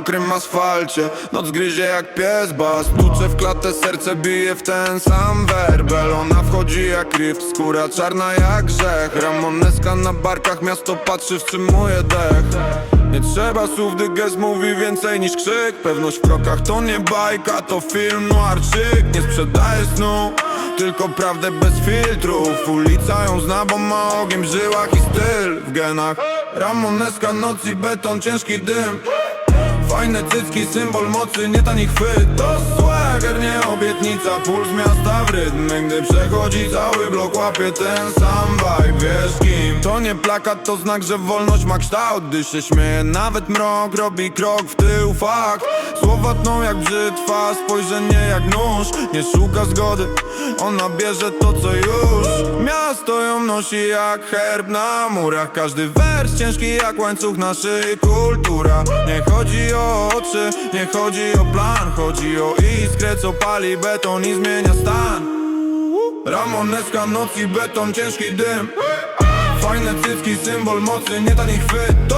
mokrym asfalcie Noc gryzie jak pies bas. Tucze w klatę, serce bije w ten sam werbel. Ona wchodzi jak rift, skóra czarna jak grzech. Ramoneska na barkach, miasto patrzy wstrzymuje dech. Nie trzeba słów, gdy gest mówi więcej niż krzyk. Pewność w krokach to nie bajka, to film noirczyk. Nie sprzedaje snu, tylko prawdę bez filtrów. Ulica ją zna, bo ma ogień w żyłach i styl w genach Ramoneska, noc i beton, ciężki dym. Fajne cycki, symbol mocy, nie tani chwyt. To swagger, nie obietnica, puls miasta w rytm Gdy przechodzi cały blok, łapie ten sam vibe. Wiesz kim? To nie plakat, to znak, że wolność ma kształt. Gdy się śmieje, nawet mrok robi krok w tył, fakt. Słowa tną jak brzytwa, spojrzenie jak nóż. Nie szuka zgody, ona bierze to co już Miasto ją nosi jak herb na murach. Każdy wers ciężki jak łańcuch na szyi kultura Nie chodzi o oczy, nie chodzi o plan. Chodzi o iskrę co pali beton i zmienia stan. Ramoneska noc i beton, ciężki dym. Fajne cycki, symbol mocy, nie tani chwyt. To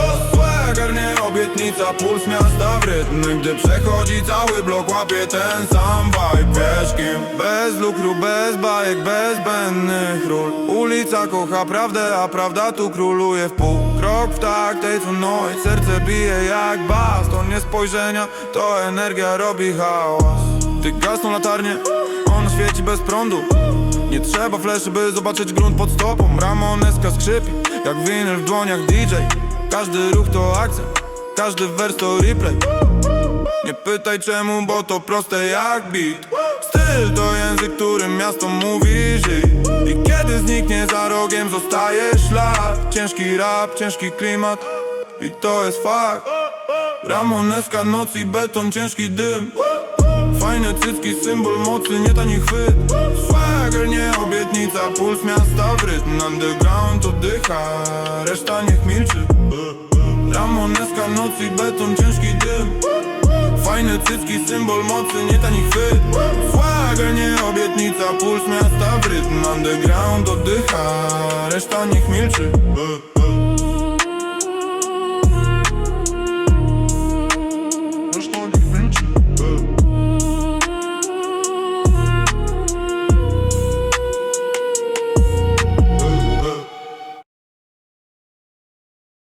swagger, nie obietnica, puls miasta w rytm. Gdy przechodzi cały blok, łapie ten sam vibe. Wiesz kim? Bez lukru, bez bajek, bez zbędnych ról. Ulica kocha prawdę, a prawda tu króluje w pół. Krok w tak tej co serce bije jak bas. To nie spojrzenia, to energia robi hałas Ty gasną latarnie, on świeci bez prądu. Nie trzeba fleszy, by zobaczyć grunt pod stopą. Ramoneska skrzypi, jak winyl w dłoniach DJ Każdy ruch to akcent, każdy wers to replay. Nie pytaj czemu, bo to proste jak beat. Styl to język, którym miasto mówi żyj I kiedy zniknie za rogiem, zostaje ślad. Ciężki rap, ciężki klimat I to jest fakt. Ramoneska, noc i beton, ciężki dym. Fajne cycki, symbol mocy, nie tani chwyt. Swagger, nie obietnica, puls miasta w rytm. Underground oddycha, reszta niech milczy Ramoneska, noc i beton, ciężki dym. Fajne cycki, symbol mocy, nie tani chwyt. Swagger, nie obietnica, puls miasta w rytm. Underground oddycha, reszta niech milczy